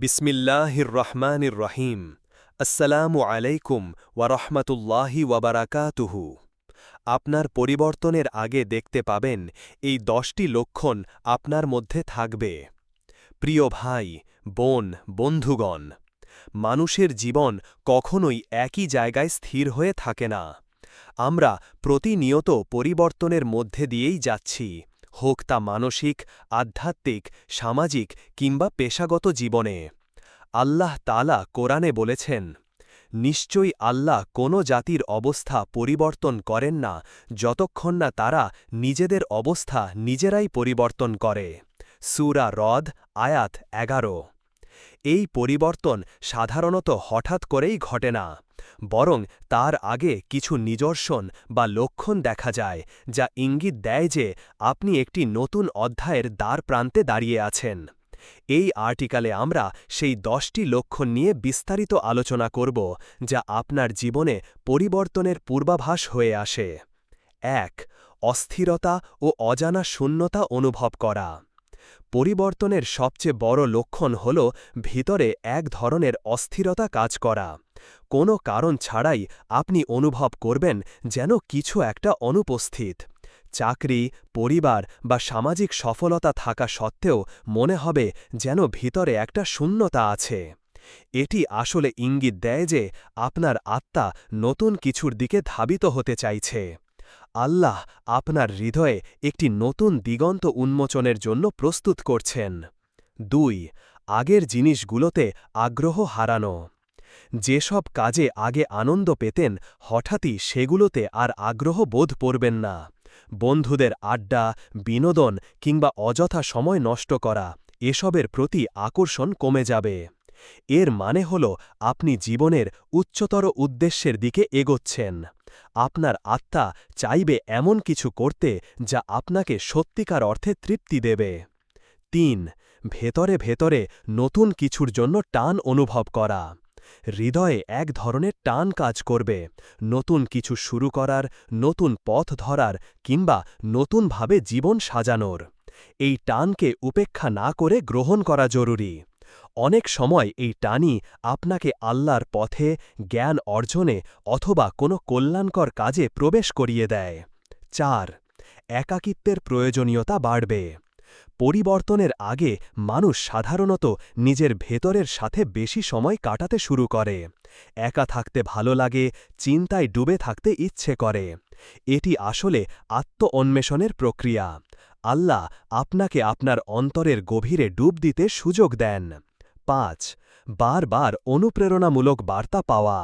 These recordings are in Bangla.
বিসমিল্লাহির রহমানির রহিম আসসালামু আলাইকুম ওয়ারহমতুল্লাহি ওয়াবারাকাতুহু। আপনার পরিবর্তনের আগে দেখতে পাবেন এই দশটি লক্ষণ আপনার মধ্যে থাকবে। প্রিয় ভাই, বোন, বন্ধুগণ, মানুষের জীবন কখনোই একই জায়গায় স্থির হয়ে থাকে না। আমরা প্রতিনিয়ত পরিবর্তনের মধ্যে দিয়েই যাচ্ছি। হোক তা মানসিক, আধ্যাত্মিক, সামাজিক কিংবা পেশাগত জীবনে। আল্লাহ তালা কোরআনে বলেছেন, নিশ্চয়ই আল্লাহ কোনো জাতির অবস্থা পরিবর্তন করেন না, যতক্ষণ না তারা নিজেদের অবস্থা নিজেরাই পরিবর্তন করে। সুরা রদ, আয়াত এগারো। এই পরিবর্তন সাধারণত হঠাৎ করেই ঘটে না। বরং তার আগে কিছু নিদর্শন বা লক্ষণ দেখা যায়, যা ইঙ্গিত দেয় যে আপনি একটি নতুন অধ্যায়ের দ্বার প্রান্তে দাঁড়িয়ে আছেন। এই আর্টিকালে আমরা সেই দশটি লক্ষণ নিয়ে বিস্তারিত আলোচনা করব, যা আপনার জীবনে পরিবর্তনের পূর্বাভাস হয়ে আসে। এক, অস্থিরতা ও অজানা শূন্যতা অনুভব করা। পরিবর্তনের সবচেয়ে বড় লক্ষণ হল ভিতরে এক ধরনের অস্থিরতা কাজ করা। কোনো কারণ ছাড়াই আপনি অনুভব করবেন যেন কিছু একটা অনুপস্থিত। চাকরি, পরিবার বা সামাজিক সফলতা থাকা সত্ত্বেও মনে হবে যেন ভিতরে একটা শূন্যতা আছে। এটি আসলে ইঙ্গিত দেয় যে আপনার আত্মা নতুন কিছুর দিকে ধাবিত হতে চাইছে। আল্লাহ আপনার হৃদয়ে একটি নতুন দিগন্ত উন্মোচনের জন্য প্রস্তুত করছেন। দুই, আগের জিনিসগুলোতে আগ্রহ হারানো। যেসব কাজে আগে আনন্দ পেতেন, হঠাৎই সেগুলোতে আর আগ্রহ বোধ পড়বেন না। বন্ধুদের আড্ডা, বিনোদন কিংবা অযথা সময় নষ্ট করা, এসবের প্রতি আকর্ষণ কমে যাবে। এর মানে হল আপনি জীবনের উচ্চতর উদ্দেশ্যের দিকে এগোচ্ছেন। আপনার আত্মা চাইবে এমন কিছু করতে যা আপনাকে সত্যিকার অর্থে তৃপ্তি দেবে। তিন, ভেতরে ভেতরে নতুন কিছুর জন্য টান অনুভব করা। হৃদয়ে এক ধরনের টান কাজ করবে। নতুন কিছু শুরু করার, নতুন পথ ধরার কিংবা নতুনভাবে জীবন সাজানোর। এই টানকে উপেক্ষা না করে গ্রহণ করা জরুরি। অনেক সময় এই টানি আপনাকে আল্লাহর পথে, জ্ঞান অর্জনে অথবা কোনো কল্যাণকর কাজে প্রবেশ করিয়ে দেয়। চার, একাকিত্বের প্রয়োজনীয়তা বাড়বে। পরিবর্তনের আগে মানুষ সাধারণত নিজের ভেতরের সাথে বেশি সময় কাটাতে শুরু করে। একা থাকতে ভালো লাগে, চিন্তায় ডুবে থাকতে ইচ্ছে করে। এটি আসলে আত্ম অন্বেষণের প্রক্রিয়া। আল্লাহ আপনাকে আপনার অন্তরের গভীরে ডুব দিতে সুযোগ দেন। পাঁচ, বারবার অনুপ্রেরণামূলক বার্তা পাওয়া।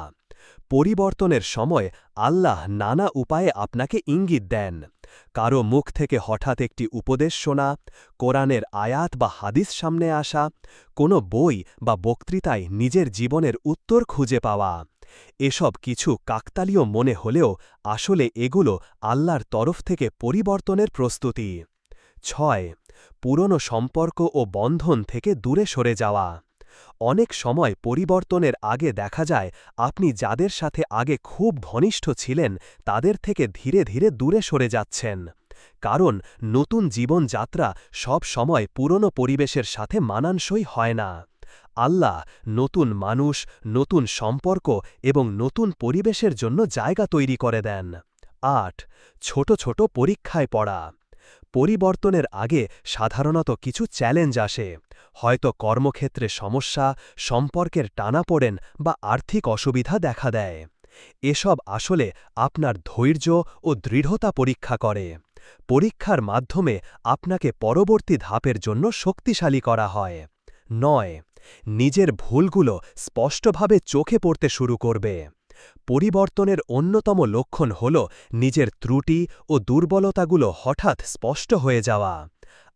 পরিবর্তনের সময় আল্লাহ নানা উপায়ে আপনাকে ইঙ্গিত দেন। কারও মুখ থেকে হঠাৎ একটি উপদেশ শোনা, কোরআনের আয়াত বা হাদিস সামনে আসা, কোনো বই বা বক্তৃতায় নিজের জীবনের উত্তর খুঁজে পাওয়া। এসব কিছু কাকতালীয় মনে হলেও আসলে এগুলো আল্লাহর তরফ থেকে পরিবর্তনের প্রস্তুতি। ছয়, পুরনো সম্পর্ক ও বন্ধন থেকে দূরে সরে যাওয়া। অনেক সময় পরিবর্তনের আগে দেখা যায়, আপনি যাদের সাথে আগে খুব ঘনিষ্ঠ ছিলেন, তাদের থেকে ধীরে ধীরে দূরে সরে যাচ্ছেন। কারণ নতুন জীবনযাত্রা সব সময় পুরনো পরিবেশের সাথে মানানসই হয় না। আল্লাহ নতুন মানুষ, নতুন সম্পর্ক এবং নতুন পরিবেশের জন্য জায়গা তৈরি করে দেন। আট, ছোট ছোট পরীক্ষায় পড়া। পরিবর্তনের আগে সাধারণত কিছু চ্যালেঞ্জ আসে। হয়তো কর্মক্ষেত্রে সমস্যা, সম্পর্কের টানাপোড়েন বা আর্থিক অসুবিধা দেখা দেয়। এসব আসলে আপনার ধৈর্য ও দৃঢ়তা পরীক্ষা করে। পরীক্ষার মাধ্যমে আপনাকে পরবর্তী ধাপের জন্য শক্তিশালী করা হয়। নয়, নিজের ভুলগুলো স্পষ্টভাবে চোখে পড়তে শুরু করবে। পরিবর্তনের অন্যতম লক্ষণ হল নিজের ত্রুটি ও দুর্বলতাগুলো হঠাৎ স্পষ্ট হয়ে যাওয়া।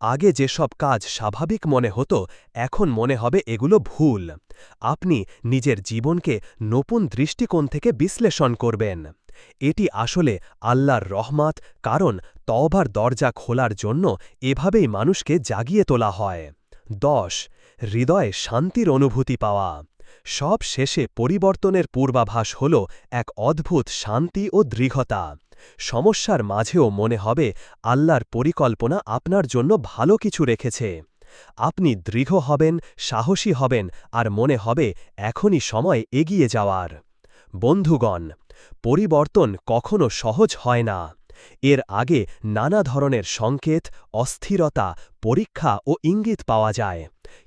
আগে যেসব কাজ স্বাভাবিক মনে হতো, এখন মনে হবে এগুলো ভুল। আপনি নিজের জীবনকে নতুন দৃষ্টিকোণ থেকে বিশ্লেষণ করবেন। এটি আসলে আল্লাহর রহমাত, কারণ তওবার দরজা খোলার জন্য এভাবেই মানুষকে জাগিয়ে তোলা হয়। দশ, হৃদয়ে শান্তির অনুভূতি পাওয়া। সব শেষে পরিবর্তনের পূর্বাভাস হল এক অদ্ভুত শান্তি ও দৃঢ়তা। সমস্যার মাঝেও মনে হবে, আল্লাহর পরিকল্পনা আপনার জন্য ভালো কিছু রেখেছে। আপনি দৃঢ় হবেন, সাহসী হবেন আর মনে হবে, এখনই সময় এগিয়ে যাওয়ার। বন্ধুগণ, পরিবর্তন কখনো সহজ হয় না। এর আগে নানা ধরনের সংকেত, অস্থিরতা, পরীক্ষা ও ইঙ্গিত পাওয়া যায়।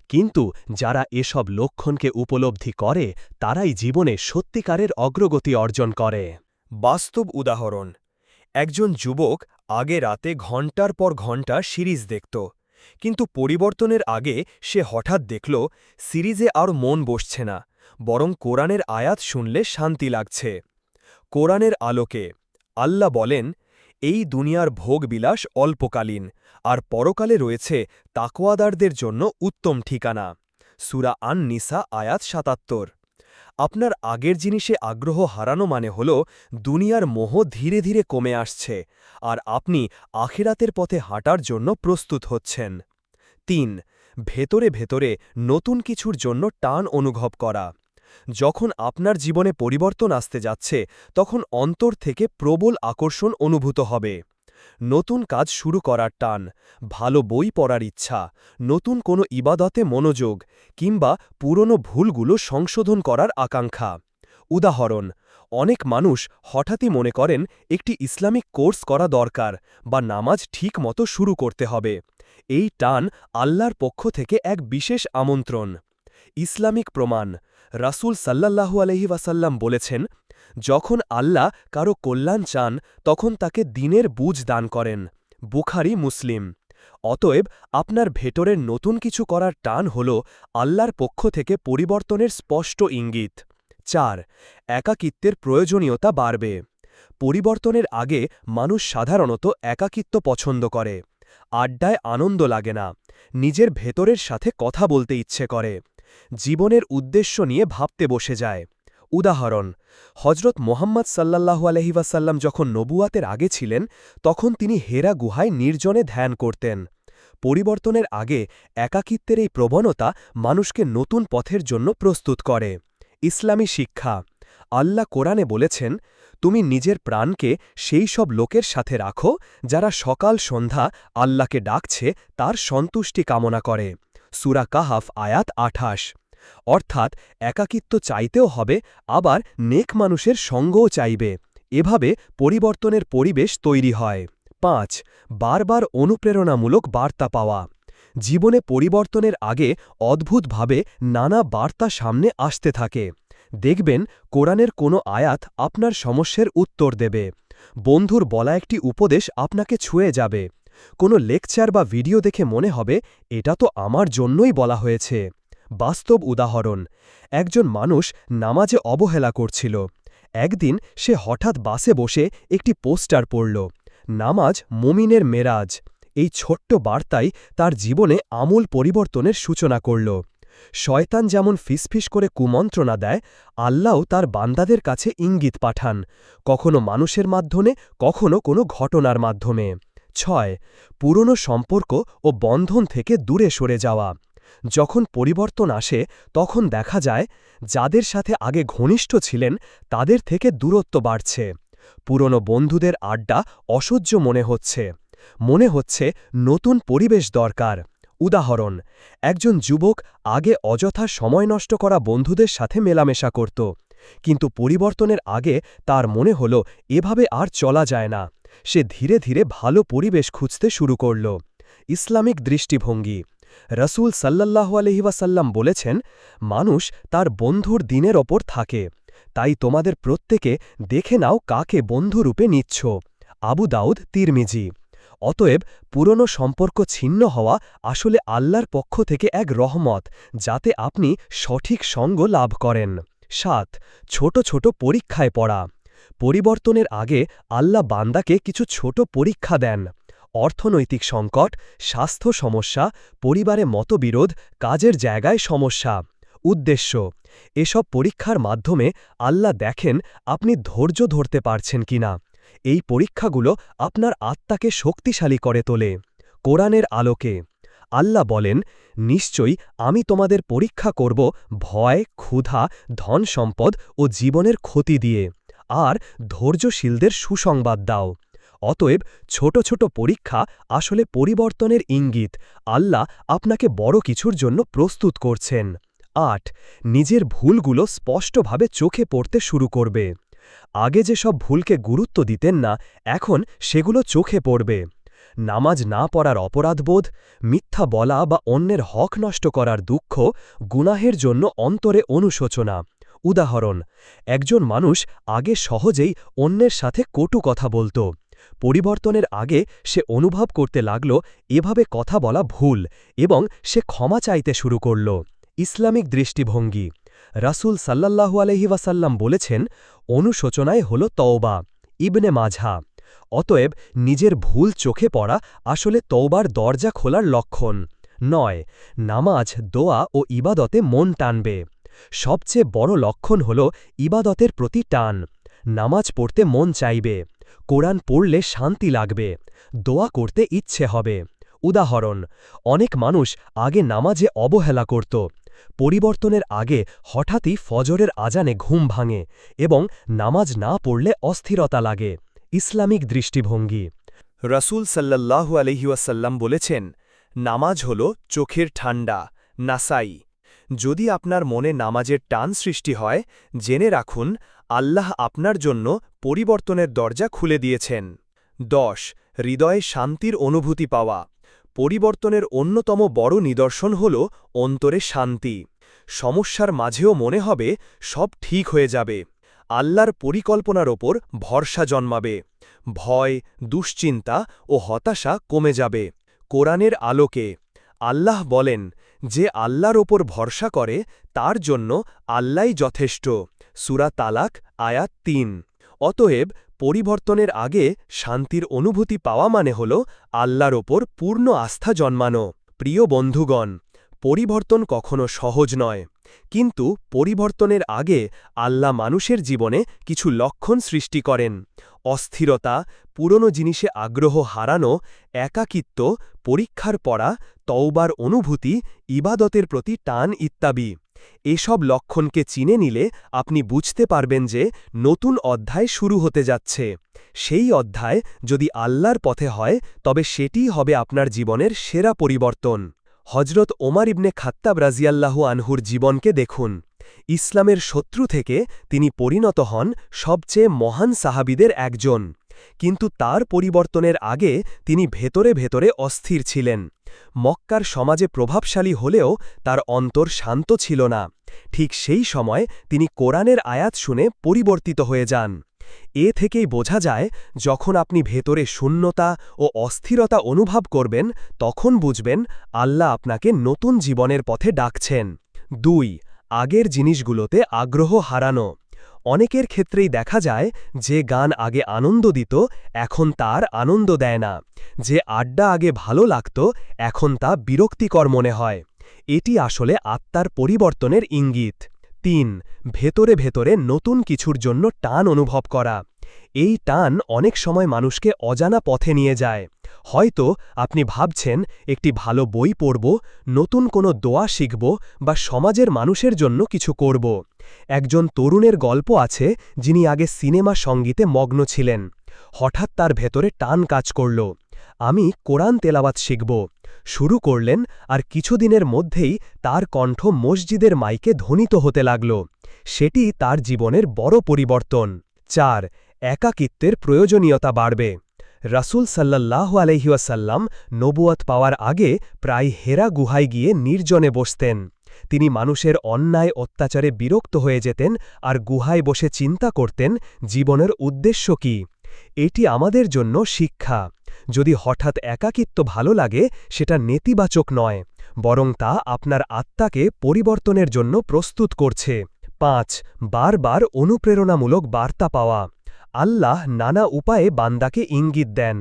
কিন্তু যারা এসব লক্ষণকে উপলব্ধি করে, তারাই জীবনে সত্যিকারের অগ্রগতি অর্জন করে। বাস্তব উদাহরণ, একজন যুবক আগে রাতে ঘণ্টার পর ঘণ্টা সিরিজ দেখত, কিন্তু পরিবর্তনের আগে সে হঠাৎ দেখল, সিরিজে আর মন বসছে না, বরং কোরআনের আয়াত শুনলে শান্তি লাগছে। কোরআনের আলোকে আল্লাহ বলেন এই দুনিয়ার ভোগবিলাস অল্পকালীন, আর পরকালে রয়েছে তাকোয়াদারদের জন্য উত্তম ঠিকানা। সুরা আন নিসা আয়াত সাতাত্তর। আপনার আগের জিনিসে আগ্রহ হারানো মানে হল, দুনিয়ার মোহ ধীরে ধীরে কমে আসছে, আর আপনি আখেরাতের পথে হাঁটার জন্য প্রস্তুত হচ্ছেন। তিন, ভেতরে ভেতরে নতুন কিছুর জন্য টান অনুভব করা। যখন আপনার জীবনে পরিবর্তন আসতে যাচ্ছে, তখন অন্তর থেকে প্রবল আকর্ষণ অনুভূত হবে। নতুন কাজ শুরু করার টান, ভালো বই পড়ার ইচ্ছা, নতুন কোনো ইবাদতে মনোযোগ, কিংবা পুরনো ভুলগুলো সংশোধন করার আকাঙ্ক্ষা। উদাহরণ, অনেক মানুষ হঠাৎই মনে করেন একটি ইসলামিক কোর্স করা দরকার বা নামাজ ঠিক মতো শুরু করতে হবে। এই টান আল্লাহর পক্ষ থেকে এক বিশেষ আমন্ত্রণ। ইসলামিক প্রমাণ রাসুল সাল্লাল্লাহু আলহি ওয়াসাল্লাম বলেছেন, যখন আল্লাহ কারও কল্যাণ চান, তখন তাকে দিনের বুঝ দান করেন। বুখারি, মুসলিম। অতএব আপনার ভেতরের নতুন কিছু করার টান হল আল্লাহর পক্ষ থেকে পরিবর্তনের স্পষ্ট ইঙ্গিত। চার, একাকিত্বের প্রয়োজনীয়তা বাড়বে। পরিবর্তনের আগে মানুষ সাধারণত একাকিত্ব পছন্দ করে। আড্ডায় আনন্দ লাগে না। নিজের ভেতরের সাথে কথা বলতে ইচ্ছে করে। জীবনের উদ্দেশ্য নিয়ে ভাবতে বসে যায়। উদাহরণ হজরত মোহাম্মদ সাল্লাল্লাহু আলহিবাসাল্লাম যখন নবুয়াতের আগে ছিলেন, তখন তিনি হেরা গুহায় নির্জনে ধ্যান করতেন। পরিবর্তনের আগে একাকিত্বের এই প্রবণতা মানুষকে নতুন পথের জন্য প্রস্তুত করে। ইসলামী শিক্ষা, আল্লাহ কোরআনে বলেছেন, তুমি নিজের প্রাণকে সেই সব লোকের সাথে রাখো যারা সকাল সন্ধ্যা আল্লাহকে ডাকছে, তার সন্তুষ্টি কামনা করে। সুরা কাহাফ, আয়াত আঠাশ। অর্থাৎ একাকিত্ব চাইতেও হবে, আবার নেক মানুষের সঙ্গও চাইবে। এভাবে পরিবর্তনের পরিবেশ তৈরি হয়। পাঁচ, বারবার অনুপ্রেরণামূলক বার্তা পাওয়া। জীবনে পরিবর্তনের আগে অদ্ভুতভাবে নানা বার্তা সামনে আসতে থাকে। দেখবেন, কোরআনের কোনো আয়াত আপনার সমস্যার উত্তর দেবে। বন্ধুর বলা একটি উপদেশ আপনাকে ছুঁয়ে যাবে। কোনো লেকচার বা ভিডিও দেখে মনে হবে এটা তো আমার জন্যই বলা হয়েছে। বাস্তব উদাহরণ, একজন মানুষ নামাজে অবহেলা করছিল। একদিন সে হঠাৎ বাসে বসে একটি পোস্টার পড়ল, নামাজ মুমিনের মেরাজ। এই ছোট্ট বার্তাই তার জীবনে আমূল পরিবর্তনের সূচনা করল। শয়তান যেমন ফিসফিস করে কুমন্ত্রণা দেয়, আল্লাহও তার বান্দাদের কাছে ইঙ্গিত পাঠান, কখনো মানুষের মাধ্যমে, কখনো কোনো ঘটনার মাধ্যমে। ছয়, পুরনো সম্পর্ক ও বন্ধন থেকে দূরে সরে যাওয়া। যখন পরিবর্তন আসে, তখন দেখা যায়, যাদের সাথে আগে ঘনিষ্ঠ ছিলেন, তাদের থেকে দূরত্ব বাড়ছে। পুরনো বন্ধুদের আড্ডা অসহ্য মনে হচ্ছে। মনে হচ্ছে নতুন পরিবেশ দরকার। উদাহরণ, একজন যুবক আগে অযথা সময় নষ্ট করা বন্ধুদের সাথে মেলামেশা করত। কিন্তু পরিবর্তনের আগে তার মনে হল, এভাবে আর চলা যায় না। সে ধীরে ধীরে ভালো পরিবেশ খুঁজতে শুরু করল। ইসলামিক দৃষ্টিভঙ্গি। রসুল সাল্লাল্লাহু আলহিবাসাল্লাম বলেছেন, মানুষ তার বন্ধুর দিনের ওপর থাকে। তাই তোমাদের প্রত্যেকে দেখে নাও কাকে বন্ধুরূপে নিচ্ছ। আবু দাউদ, তিরমিজি। অতএব পুরনো সম্পর্ক ছিন্ন হওয়া আসলে আল্লাহর পক্ষ থেকে এক রহমত, যাতে আপনি সঠিক সঙ্গ লাভ করেন। সাত, ছোট ছোট পরীক্ষায় পড়া। পরিবর্তনের আগে আল্লাহ বান্দাকে কিছু ছোট পরীক্ষা দেন। অর্থনৈতিক সংকট, স্বাস্থ্য সমস্যা, পরিবারে মতবিরোধ, কাজের জায়গায় সমস্যা। উদ্দেশ্য, এসব পরীক্ষার মাধ্যমে আল্লাহ দেখেন আপনি ধৈর্য ধরতে পারছেন কিনা। এই পরীক্ষাগুলো আপনার আত্মাকে শক্তিশালী করে তোলে। কোরআনের আলোকে আল্লাহ বলেন, নিশ্চয়ই আমি তোমাদের পরীক্ষা করব ভয়, ক্ষুধা ধন সম্পদ ও জীবনের ক্ষতি দিয়ে, আর ধৈর্যশীলদের সুসংবাদ দাও। অতএব ছোট ছোট পরীক্ষা আসলে পরিবর্তনের ইঙ্গিত। আল্লাহ আপনাকে বড় কিছুর জন্য প্রস্তুত করছেন। আট, নিজের ভুলগুলো স্পষ্টভাবে চোখে পড়তে শুরু করবে। আগে যেসব ভুলকে গুরুত্ব দিতেন না, এখন সেগুলো চোখে পড়বে। নামাজ না পড়ার অপরাধবোধ, মিথ্যা বলা বা অন্যের হক নষ্ট করার দুঃখ গুনাহের জন্য অন্তরে অনুশোচনা। উদাহরণ, একজন মানুষ আগে সহজেই অন্যের সাথে কটু কথা বলত। পরিবর্তনের আগে সে অনুভব করতে লাগল, এভাবে কথা বলা ভুল এবং সে ক্ষমা চাইতে শুরু করল। ইসলামিক দৃষ্টিভঙ্গি, রাসুল সাল্লাল্লাহু আলহি ওয়াসাল্লাম বলেছেন, অনুশোচনায় হল তওবা। ইবনে মাঝা অতএব নিজের ভুল চোখে পড়া আসলে তৌবার দরজা খোলার লক্ষণ। নয়, নামাজ, দোয়া ও ইবাদতে মন টানবে। সবচেয়ে বড় লক্ষণ হল ইবাদতের প্রতি টান। নামাজ পড়তে মন চাইবে। কোরআন পড়লে শান্তি লাগবে। দোয়া করতে ইচ্ছে হবে। উদাহরণ, অনেক মানুষ আগে নামাজে অবহেলা করত। পরিবর্তনের আগে হঠাৎই ফজরের আজানে ঘুম ভাঙে এবং নামাজ না পড়লে অস্থিরতা লাগে। ইসলামিক দৃষ্টিভঙ্গি। রাসূল সাল্লাল্লাহু আলহিউসাল্লাম বলেছেন, নামাজ হল চোখের ঠান্ডা, নাসাই। যদি আপনার মনে নামাজের টান সৃষ্টি হয়, জেনে রাখুন, আল্লাহ আপনার জন্য পরিবর্তনের দরজা খুলে দিয়েছেন। দশ, হৃদয়ে শান্তির অনুভূতি পাওয়া। পরিবর্তনের অন্যতম বড় নিদর্শন হল অন্তরে শান্তি। সমস্যার মাঝেও মনে হবে, সব ঠিক হয়ে যাবে। আল্লাহর পরিকল্পনার ওপর ভরসা জন্মাবে। ভয়, দুশ্চিন্তা ও হতাশা কমে যাবে। কোরআনের আলোকে আল্লাহ বলেন, যে আল্লাহর ওপর ভরসা করে, তার জন্য আল্লাই যথেষ্ট। সুরা তালাক, আয়াত তিন। অতএব পরিবর্তনের আগে শান্তির অনুভূতি পাওয়া মানে হল আল্লাহর ওপর পূর্ণ আস্থা জন্মানো। প্রিয় বন্ধুগণ, পরিবর্তন কখনো সহজ নয়। কিন্তু পরিবর্তনের আগে আল্লাহ মানুষের জীবনে কিছু লক্ষণ সৃষ্টি করেন। অস্থিরতা, পুরনো জিনিসে আগ্রহ হারানো, একাকিত্ব, পরীক্ষার পড়া, তওবার অনুভূতি, ইবাদতের প্রতি টান ইত্যাদি। এসব লক্ষণকে চিনে নিলে আপনি বুঝতে পারবেন যে নতুন অধ্যায় শুরু হতে যাচ্ছে। সেই অধ্যায় যদি আল্লাহর পথে হয়, তবে সেটিই হবে আপনার জীবনের সেরা পরিবর্তন। হজরত ওমার ইবনে খাত্তাব রাজিয়াল্লাহু আনহুর জীবনকে দেখুন। ইসলামের শত্রু থেকে তিনি পরিণত হন সবচেয়ে মহান সাহাবিদের একজন। কিন্তু তার পরিবর্তনের আগে তিনি ভেতরে ভেতরে অস্থির ছিলেন। মক্কার সমাজে প্রভাবশালী হলেও তার অন্তর শান্ত ছিল না। ঠিক সেই সময় তিনি কোরআনের আয়াত শুনে পরিবর্তিত হয়ে যান। এ থেকেই বোঝা যায়, যখন আপনি ভেতরে শূন্যতা ও অস্থিরতা অনুভব করবেন, তখন বুঝবেন আল্লাহ আপনাকে নতুন জীবনের পথে ডাকছেন। দুই, আগের জিনিসগুলোতে আগ্রহ হারানো। অনেকের ক্ষেত্রেই দেখা যায়, যে গান আগে আনন্দ দিত, এখন তার আনন্দ দেয় না। যে আড্ডা আগে ভালো লাগত, এখন তা বিরক্তিকর মনে হয়। এটি আসলে আত্মার পরিবর্তনের ইঙ্গিত। তিন, ভেতরে ভেতরে নতুন কিছুর জন্য টান অনুভব করা। এই টান অনেক সময় মানুষকে অজানা পথে নিয়ে যায়। হয়তো আপনি ভাবছেন, একটি ভালো বই পড়ব, নতুন কোনো দোয়া শিখব বা সমাজের মানুষের জন্য কিছু করব। একজন তরুণের গল্প আছে, যিনি আগে সিনেমা সঙ্গীতে মগ্ন ছিলেন। হঠাৎ তার ভেতরে টান কাজ করল। আমি কোরআন তেলাওয়াত শিখব। শুরু করলেন আর কিছুদিনের মধ্যেই তার কণ্ঠ মসজিদের মাইকে ধ্বনিত হতে লাগল। সেটি তার জীবনের বড় পরিবর্তন। চার, একাকিত্বের প্রয়োজনীয়তা বাড়বে। রাসুল সাল্লাহ আলহিউসাল্লাম নবুয়াত পাওয়ার আগে প্রায় হেরা গুহায় গিয়ে নির্জনে বসতেন। তিনি মানুষের অন্যায় অত্যাচারে বিরক্ত হয়ে যেতেন আর গুহায় বসে চিন্তা করতেন জীবনের উদ্দেশ্য কি। এটি আমাদের জন্য শিক্ষা। যদি হঠাৎ একাকিত্ব ভালো লাগে, সেটা নেতিবাচক নয়, বরং তা আপনার আত্মাকে পরিবর্তনের জন্য প্রস্তুত করছে। পাঁচ, বারবার অনুপ্রেরণামূলক বার্তা পাওয়া। আল্লাহ নানা উপায়ে বান্দাকে ইঙ্গিত দেন।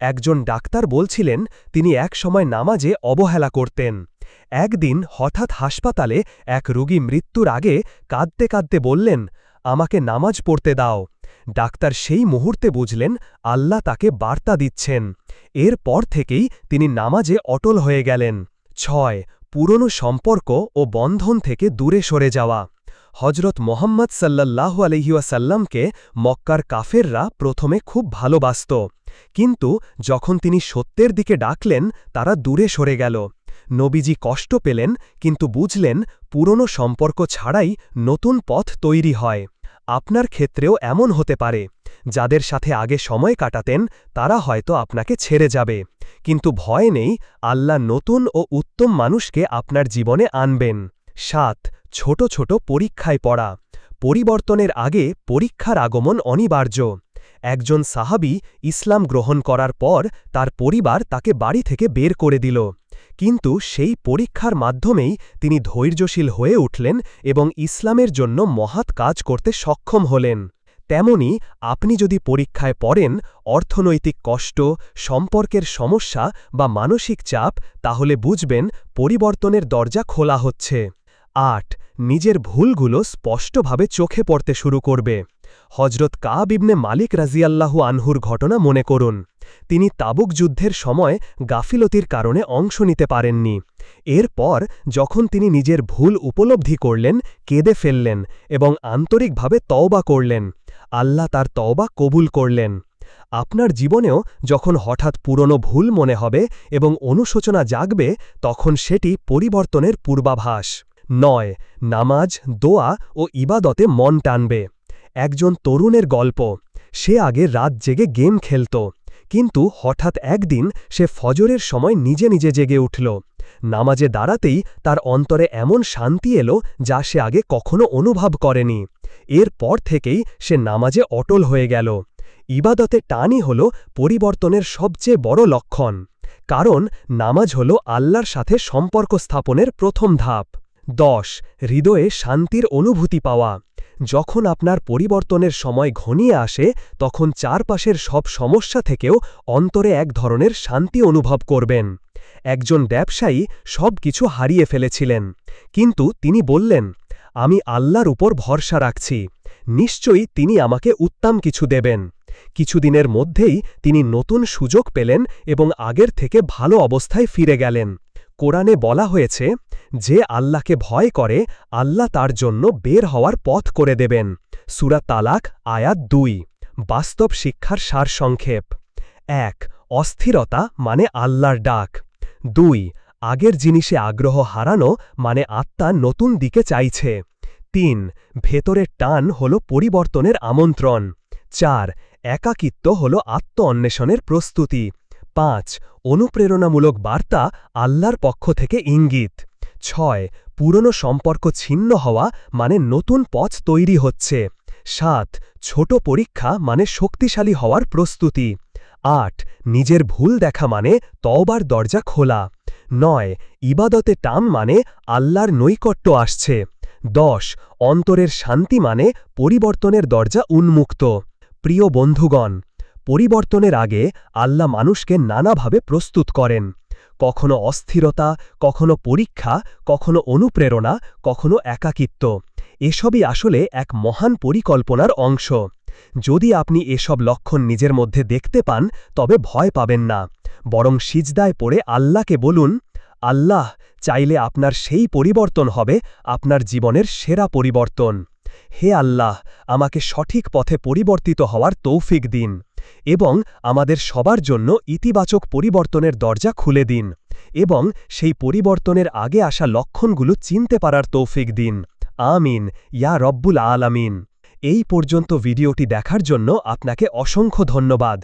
একজন ডাক্তার বলছিলেন, তিনি এক সময় নামাজে অবহেলা করতেন। একদিন হঠাৎ হাসপাতালে এক রোগী মৃত্যুর আগে কাঁদতে কাঁদতে বললেন, আমাকে নামাজ পড়তে দাও। ডাক্তার সেই মুহূর্তে বুঝলেন আল্লাহ তাকে বার্তা দিচ্ছেন। এর পর থেকেই তিনি নামাজে অটল হয়ে গেলেন। ছয়, পুরনো সম্পর্ক ও বন্ধন থেকে দূরে সরে যাওয়া। হজরত মোহাম্মদ সাল্লাল্লাহু আলহিউসাল্লামকে মক্কার কাফেররা প্রথমে খুব ভালোবাসত। কিন্তু যখন তিনি সত্যের দিকে ডাকলেন, তারা দূরে সরে গেল। নবীজি কষ্ট পেলেন, কিন্তু বুঝলেন পুরনো সম্পর্ক ছাড়াই নতুন পথ তৈরি হয়। আপনার ক্ষেত্রেও এমন হতে পারে। যাদের সাথে আগে সময় কাটাতেন, তারা হয়তো আপনাকে ছেড়ে যাবে। কিন্তু ভয় নেই, আল্লাহ নতুন ও উত্তম মানুষকে আপনার জীবনে আনবেন। সাত, ছোট ছোট পরীক্ষায় পড়া। পরিবর্তনের আগে পরীক্ষার আগমন অনিবার্য। একজন সাহাবি ইসলাম গ্রহণ করার পর তার পরিবার তাকে বাড়ি থেকে বের করে দিল। কিন্তু সেই পরীক্ষার মাধ্যমেই তিনি ধৈর্যশীল হয়ে উঠলেন এবং ইসলামের জন্য মহাত কাজ করতে সক্ষম হলেন। তেমনি আপনি যদি পরীক্ষায় পড়েন, অর্থনৈতিক কষ্ট, সম্পর্কের সমস্যা বা মানসিক চাপ, তাহলে বুঝবেন পরিবর্তনের দরজা খোলা হচ্ছে। আট, নিজের ভুলগুলো স্পষ্টভাবে চোখে পড়তে শুরু করবে। হজরত কাব ইবনে মালিক রাজিয়াল্লাহু আনহুর ঘটনা মনে করুন। তিনি তাবুক যুদ্ধের সময় গাফিলতির কারণে অংশ নিতে পারেননি। এরপর যখন তিনি নিজের ভুল উপলব্ধি করলেন, কেঁদে ফেললেন এবং আন্তরিকভাবে তওবা করলেন, আল্লাহ তার তওবা কবুল করলেন। আপনার জীবনেও যখন হঠাৎ পুরনো ভুল মনে হবে এবং অনুশোচনা জাগবে, তখন সেটি পরিবর্তনের পূর্বাভাস। নয়, নামাজ, দোয়া ও ইবাদতে মন টানবে। একজন তরুণের গল্প, সে আগে রাত জেগে গেম খেলত। কিন্তু হঠাৎ একদিন সে ফজরের সময় নিজে নিজে জেগে উঠল। নামাজে দাঁড়াতেই তার অন্তরে এমন শান্তি এলো যা সে আগে কখনো অনুভব করেনি। এরপর থেকেই সে নামাজে অটল হয়ে গেল। ইবাদতে টানই হল পরিবর্তনের সবচেয়ে বড় লক্ষণ। কারণ নামাজ হল আল্লাহর সাথে সম্পর্ক স্থাপনের প্রথম ধাপ। দশ হৃদয়ে শান্তির অনুভূতি পাওয়া। যখন আপনার পরিবর্তনের সময় ঘনিয়ে আসে, তখন চারপাশের সব সমস্যা থেকেও অন্তরে এক ধরনের শান্তি অনুভব করবেন। একজন ব্যবসায়ী সব কিছু হারিয়ে ফেলেছিলেন, কিন্তু তিনি বললেন, আমি আল্লাহর উপর ভরসা রাখছি। নিশ্চয়ই তিনি আমাকে উত্তম কিছু দেবেন। কিছুদিনের মধ্যেই তিনি নতুন সুযোগ পেলেন এবং আগের থেকে ভালো অবস্থায় ফিরে গেলেন। কোরআনে বলা হয়েছে যে আল্লাহকে ভয় করে, আল্লাহ তার জন্য বের হওয়ার পথ করে দেবেন। সুরা তালাক, আয়াত দুই। বাস্তব শিক্ষার সারসংক্ষেপ এক, অস্থিরতা মানে আল্লাহর ডাক। দুই, আগের জিনিসে আগ্রহ হারানো মানে আত্মা নতুন দিকে চাইছে। তিন, ভেতরের টান হল পরিবর্তনের আমন্ত্রণ। চার, একাকিত্ব হল আত্ম অন্বেষণের প্রস্তুতি। পাঁচ, অনুপ্রেরণামূলক বার্তা আল্লাহর পক্ষ থেকে ইঙ্গিত। ছয়, পুরনো সম্পর্ক ছিন্ন হওয়া মানে নতুন পথ তৈরি হচ্ছে। সাত, ছোট পরীক্ষা মানে শক্তিশালী হওয়ার প্রস্তুতি। আট, নিজের ভুল দেখা মানে তওবার দরজা খোলা। নয়, ইবাদতে টাম মানে আল্লাহর নৈকট্য আসছে। দশ, অন্তরের শান্তি মানে পরিবর্তনের দরজা উন্মুক্ত। প্রিয় বন্ধুগণ, পরিবর্তনের আগে আল্লাহ মানুষকে নানাভাবে প্রস্তুত করেন। কখনো অস্থিরতা, কখনো পরীক্ষা, কখনো অনুপ্রেরণা, কখনো একাকিত্ব। এসবই আসলে এক মহান পরিকল্পনার অংশ। যদি আপনি এসব লক্ষণ নিজের মধ্যে দেখতে পান, তবে ভয় পাবেন না। বরং সিজদায় পড়ে আল্লাহকে বলুন, আল্লাহ, চাইলে আপনার সেই পরিবর্তন হবে, আপনার জীবনের সেরা পরিবর্তন। হে আল্লাহ, আমাকে সঠিক পথে পরিবর্তিত হওয়ার তৌফিক দিন। এবং আমাদের সবার জন্য ইতিবাচক পরিবর্তনের দরজা খুলে দিন এবং সেই পরিবর্তনের আগে আসা লক্ষণগুলো চিনতে পারার তৌফিক দিন। আমিন। ইয়া রব্বুল আলামিন। এই পর্যন্ত ভিডিওটি দেখার জন্য আপনাকে অসংখ্য ধন্যবাদ।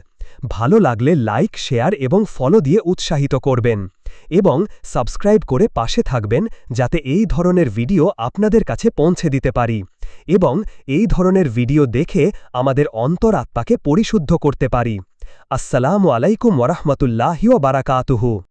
ভালো লাগলে লাইক, শেয়ার এবং ফলো দিয়ে উৎসাহিত করবেন এবং সাবস্ক্রাইব করে পাশে থাকবেন যাতে এই ধরনের ভিডিও আপনাদের কাছে পৌঁছে দিতে পারি এবং এই ধরনের ভিডিও দেখে আমাদের অন্তরাত্মাকে পরিশুদ্ধ করতে পারি। আসসালামু আলাইকুম ওরহমতুল্লাহিও বারাকাতুহু।